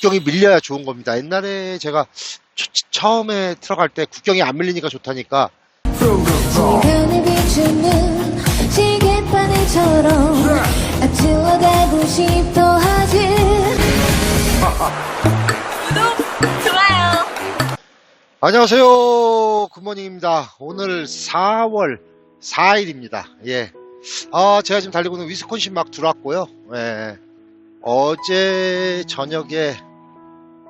국경이 밀려야 좋은 겁니다. 옛날에 제가 처- 처음에 들어갈 때 국경이 안 밀리니까 좋다니까 시간을 비추는 시계바늘처럼 앞질러 가고 싶어 하지 안녕하세요. 굿모닝입니다. 오늘 4월 4일입니다. 예. 아, 제가 지금 달리고 있는 위스콘신 막 들어왔고요. 예. 어제 저녁에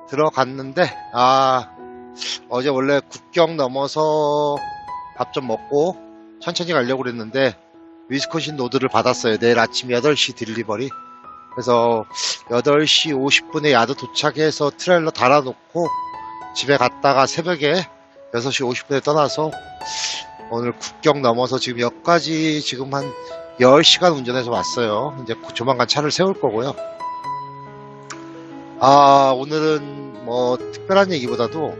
들어갔는데, 아, 어제 원래 국경 넘어서 밥 좀 먹고 천천히 가려고 그랬는데, 위스콘신 노드를 받았어요. 내일 아침 8시 딜리버리. 그래서 8시 50분에 야드 도착해서 트레일러 달아놓고 집에 갔다가 새벽에 6시 50분에 떠나서 오늘 국경 넘어서 지금 여기까지 지금 한 10시간 운전해서 왔어요. 이제 조만간 차를 세울 거고요. 아, 오늘은 뭐 특별한 얘기보다도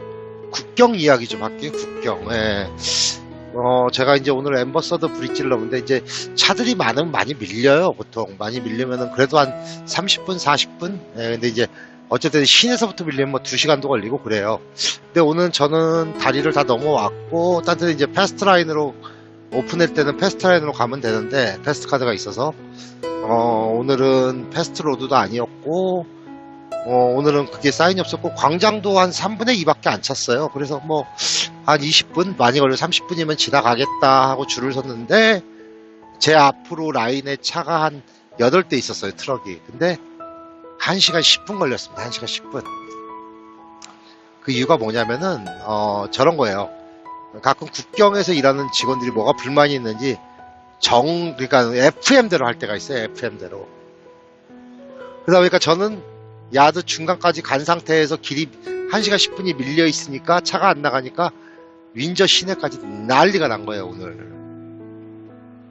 국경 이야기 좀 할게요. 국경. 예. 어, 제가 이제 오늘 엠버서더 브릿지를 넘는데 이제 차들이 많으면 많이 밀려요. 보통 많이 밀리면은 그래도 한 30분, 40분. 예, 근데 이제 어쨌든 시내서부터 밀리면 뭐 2시간도 걸리고 그래요. 근데 오늘 저는 다리를 다 넘어왔고, 딴 데는 이제 패스트 라인으로, 오픈할 때는 패스트 라인으로 가면 되는데, 패스트 카드가 있어서, 어, 오늘은 패스트 로드도 아니었고, 어, 오늘은 그게 사인이 없었고, 광장도 한 3분의 2밖에 안 찼어요. 그래서 뭐, 한 20분? 많이 걸려 30분이면 지나가겠다 하고 줄을 섰는데, 제 앞으로 라인에 차가 한 8대 있었어요, 트럭이. 근데, 1시간 10분 걸렸습니다. 1시간 10분. 그 이유가 뭐냐면은, 어, 저런 거예요. 가끔 국경에서 일하는 직원들이 뭐가 불만이 있는지, 정, 그러니까 FM대로 할 때가 있어요. FM대로. 그러다 보니까 저는 야드 중간까지 간 상태에서 길이 1시간 10분이 밀려 있으니까 차가 안 나가니까 윈저 시내까지 난리가 난 거예요, 오늘.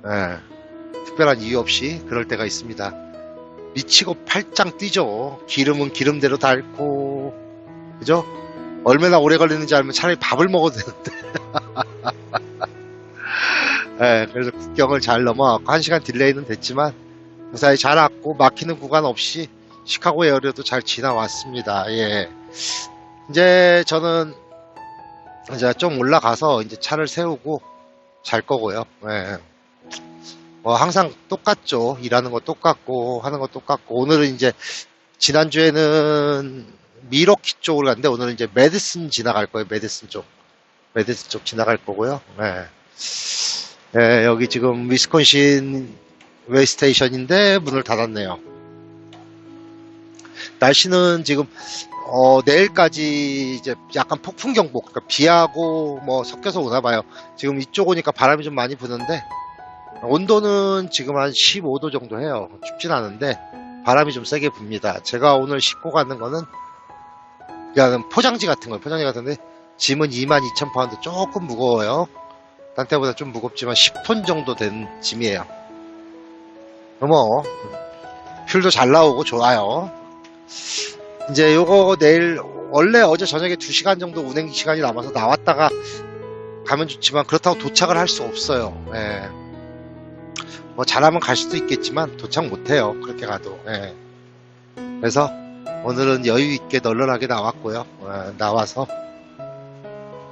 예. 특별한 이유 없이 그럴 때가 있습니다. 미치고 팔짱 뛰죠. 기름은 기름대로 닳고, 그죠? 얼마나 오래 걸리는지 알면 차라리 밥을 먹어도 되는데. 예, 그래서 국경을 잘 넘어왔고, 한 시간 딜레이는 됐지만, 무사히 잘 왔고, 막히는 구간 없이 시카고 에어리어도 잘 지나왔습니다. 예. 이제 저는, 이제 좀 올라가서 이제 차를 세우고 잘 거고요. 예. 뭐 항상 똑같죠. 일하는 거 똑같고 하는 거 똑같고 오늘은 이제 지난주에는 미러키 쪽으로 갔는데 오늘은 이제 메디슨 지나갈 거예요. 메디슨 쪽. 메디슨 쪽 지나갈 거고요. 네. 네, 여기 지금 위스콘신 웨이스테이션인데 문을 닫았네요. 날씨는 지금 어, 내일까지 이제 약간 폭풍 경보, 그러니까 비하고 뭐 섞여서 오나 봐요. 지금 이쪽 오니까 바람이 좀 많이 부는데 온도는 지금 한 15도 정도 해요. 춥진 않은데 바람이 좀 세게 붑니다. 제가 오늘 싣고 가는 거는 그냥 포장지 같은 거예요. 포장지 같은데 짐은 22,000파운드 조금 무거워요. 딴 때보다 좀 무겁지만 10톤 정도 된 짐이에요. 뭐 휠도 잘 나오고 좋아요. 이제 요거 내일 원래 어제 저녁에 2시간 정도 운행 시간이 남아서 나왔다가 가면 좋지만 그렇다고 도착을 할 수 없어요. 예. 뭐 잘하면 갈 수도 있겠지만 도착 못해요. 그렇게 가도. 예. 그래서 오늘은 여유 있게 널널하게 나왔고요. 어, 나와서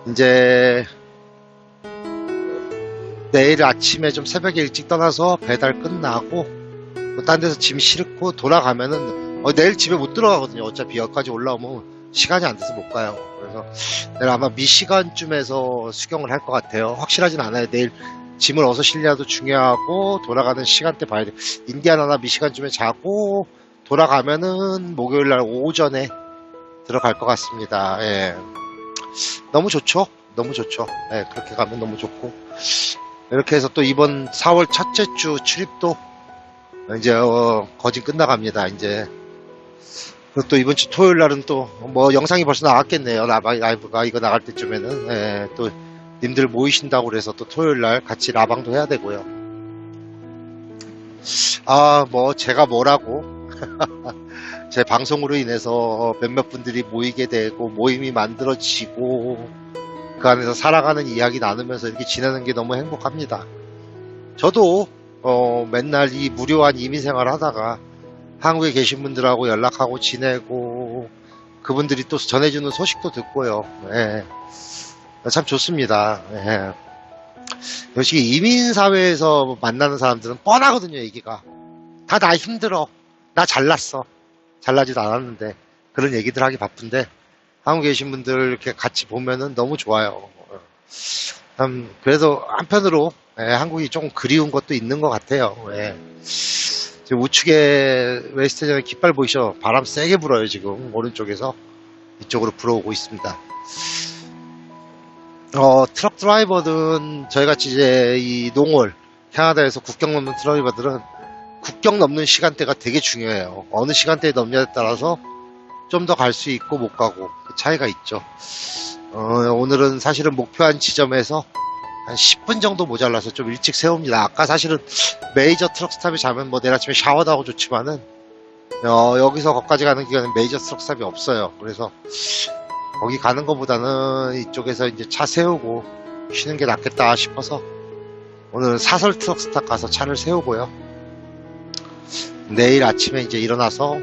이제 내일 아침에 좀 새벽에 일찍 떠나서 배달 끝나고 뭐 딴 데서 짐 싣고 돌아가면은 어, 내일 집에 못 들어가거든요. 어차피 여기까지 올라오면 시간이 안 돼서 못 가요. 그래서 내일 아마 미시간쯤에서 수경을 할 것 같아요. 확실하진 않아요. 내일 짐을 어디서 실냐도 중요하고 돌아가는 시간대 봐야 돼. 인디아나나 미시간쯤에 자고 돌아가면은 목요일 날 오전에 들어갈 것 같습니다. 예. 너무 좋죠? 너무 좋죠. 예, 그렇게 가면 너무 좋고. 이렇게 해서 또 이번 4월 첫째 주 출입도 이제 어, 거진 끝나갑니다. 이제 또 이번 주 토요일 날은 또 뭐 영상이 벌써 나왔겠네요. 라바- 라이브가 이거 나갈 때쯤에는 예, 또 님들 모이신다고 그래서 또 토요일 날 같이 라방도 해야 되고요. 아, 뭐 제가 뭐라고 제 방송으로 인해서 몇몇 분들이 모이게 되고 모임이 만들어지고 그 안에서 살아가는 이야기 나누면서 이렇게 지내는 게 너무 행복합니다. 저도 어, 맨날 이 무료한 이민생활 하다가 한국에 계신 분들하고 연락하고 지내고 그분들이 또 전해주는 소식도 듣고요. 예. 참 좋습니다. 예. 역시 이민사회에서 만나는 사람들은 뻔하거든요, 얘기가. 다 나 힘들어. 나 잘났어. 잘나지도 않았는데. 그런 얘기들 하기 바쁜데, 한국에 계신 분들 이렇게 같이 보면은 너무 좋아요. 참, 그래도 한편으로, 예, 한국이 조금 그리운 것도 있는 것 같아요. 예. 지금 우측에 웨스트전에 깃발 보이셔. 바람 세게 불어요, 지금. 오른쪽에서. 이쪽으로 불어오고 있습니다. 어, 트럭 드라이버든 저희같이 이제 이 농월, 캐나다에서 국경 넘는 드라이버들은 국경 넘는 시간대가 되게 중요해요. 어느 시간대에 넘냐에 따라서 좀 더 갈 수 있고 못 가고 그 차이가 있죠. 어, 오늘은 사실은 목표한 지점에서 한 10분 정도 모자라서 좀 일찍 세웁니다. 아까 사실은 메이저 트럭 스탑이 자면 뭐 내일 아침에 샤워도 하고 좋지만은 어, 여기서 거기까지 가는 기간은 메이저 트럭 스탑이 없어요. 그래서 거기 가는 것보다는 이쪽에서 이제 차 세우고 쉬는 게 낫겠다 싶어서 오늘은 사설 트럭 스탑 가서 차를 세우고요. 내일 아침에 이제 일어나서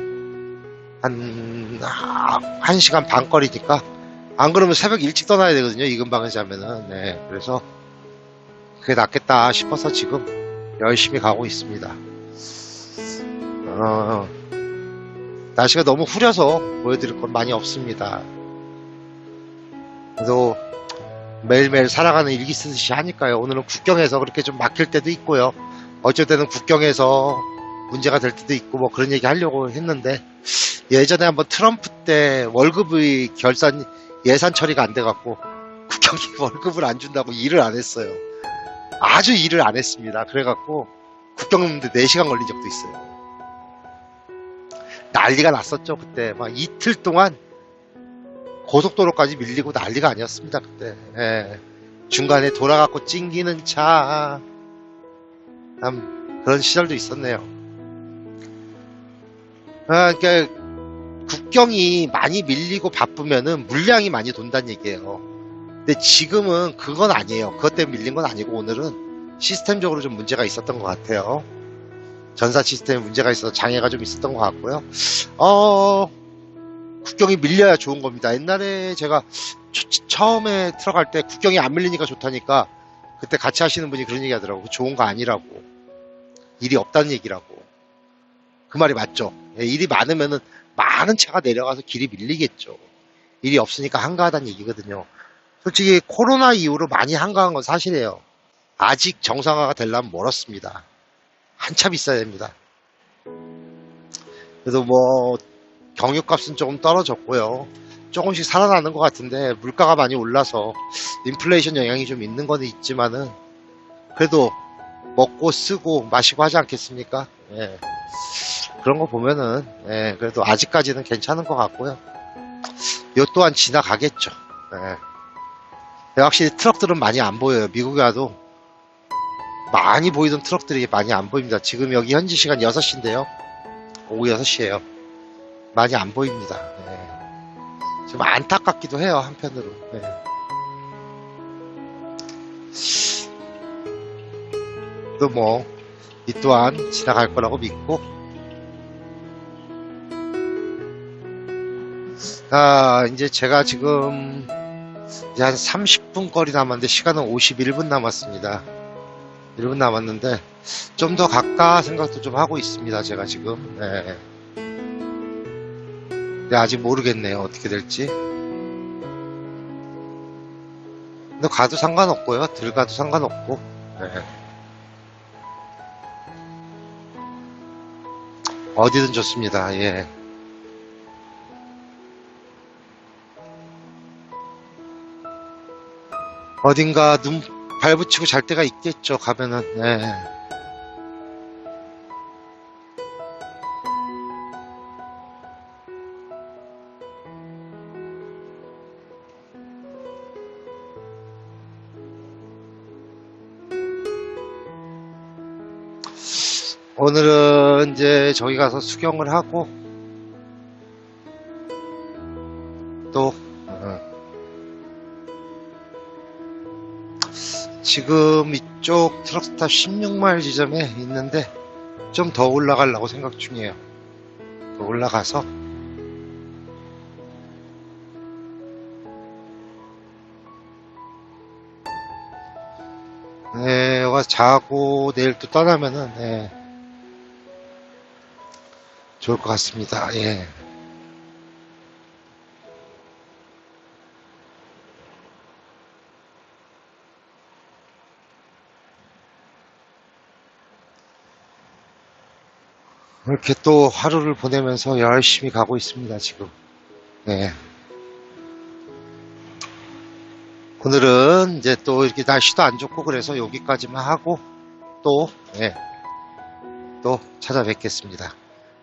한, 아, 한 시간 반 거리니까 안 그러면 새벽 일찍 떠나야 되거든요. 이 근방에서 하면은. 네. 그래서 그게 낫겠다 싶어서 지금 열심히 가고 있습니다. 어, 날씨가 너무 흐려서 보여드릴 건 많이 없습니다. 그래도 매일매일 살아가는 일기 쓰듯이 하니까요. 오늘은 국경에서 그렇게 좀 막힐 때도 있고요. 어쩔 때는 국경에서 문제가 될 때도 있고 뭐 그런 얘기 하려고 했는데 예전에 한번 트럼프 때 월급의 결산 예산 처리가 안 돼갖고 국경이 월급을 안 준다고 일을 안 했어요. 아주 일을 안 했습니다. 그래갖고 국경 넘는데 4시간 걸린 적도 있어요. 난리가 났었죠, 그때. 막 이틀 동안 고속도로까지 밀리고 난리가 아니었습니다, 그때. 예. 중간에 돌아갖고 찡기는 차. 참, 그런 시절도 있었네요. 아, 그러니까 국경이 많이 밀리고 바쁘면은 물량이 많이 돈다는 얘기예요. 근데 지금은 그건 아니에요. 그것 때문에 밀린 건 아니고 오늘은 시스템적으로 좀 문제가 있었던 것 같아요. 전사 시스템에 문제가 있어서 장애가 좀 있었던 것 같고요. 어, 국경이 밀려야 좋은 겁니다. 옛날에 제가 초- 처음에 들어갈 때 국경이 안 밀리니까 좋다니까 그때 같이 하시는 분이 그런 얘기 하더라고. 좋은 거 아니라고. 일이 없다는 얘기라고. 그 말이 맞죠. 예, 일이 많으면은 많은 차가 내려가서 길이 밀리겠죠. 일이 없으니까 한가하다는 얘기거든요. 솔직히 코로나 이후로 많이 한가한 건 사실이에요. 아직 정상화가 되려면 멀었습니다. 한참 있어야 됩니다. 그래도 뭐 경유값은 조금 떨어졌고요. 조금씩 살아나는 것 같은데 물가가 많이 올라서 인플레이션 영향이 좀 있는 건 있지만은 그래도 먹고 쓰고 마시고 하지 않겠습니까? 예. 그런 거 보면은 예, 그래도 아직까지는 괜찮은 것 같고요. 요 또한 지나가겠죠. 예. 확실히 트럭들은 많이 안 보여요. 미국에 와도 많이 보이던 트럭들이 많이 안 보입니다. 지금 여기 현지 시간 6시인데요. 오후 6시에요. 많이 안 보입니다. 예. 좀 안타깝기도 해요, 한편으로. 예. 또 뭐, 이 또한 지나갈 거라고 믿고, 아, 이제 제가 지금 이제 한 30분 거리 남았는데 시간은 51분 남았습니다. 1분 남았는데 좀 더 갈까 생각도 좀 하고 있습니다. 제가 지금. 네. 근데 아직 모르겠네요. 어떻게 될지. 근데 가도 상관없고요. 들 가도 상관없고. 네. 어디든 좋습니다. 예. 어딘가 눈 발붙이고 잘 때가 있겠죠, 가면은. 네. 오늘은 이제 저기 가서 수경을 하고 지금 이쪽 트럭스타 16마일 지점에 있는데 좀 더 올라가려고 생각 중이에요. 더 올라가서 네, 와 자고 내일 또 떠나면은 네, 좋을 것 같습니다. 예. 이렇게 또 하루를 보내면서 열심히 가고 있습니다, 지금. 네. 오늘은 이제 또 이렇게 날씨도 안 좋고 그래서 여기까지만 하고 또, 예, 또 찾아뵙겠습니다.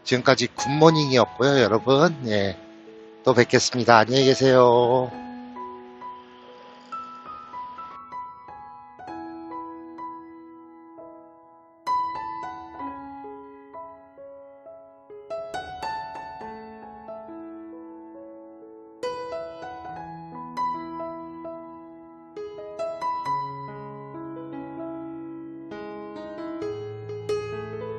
지금까지 굿모닝이었고요, 여러분. 예, 또 뵙겠습니다. 안녕히 계세요.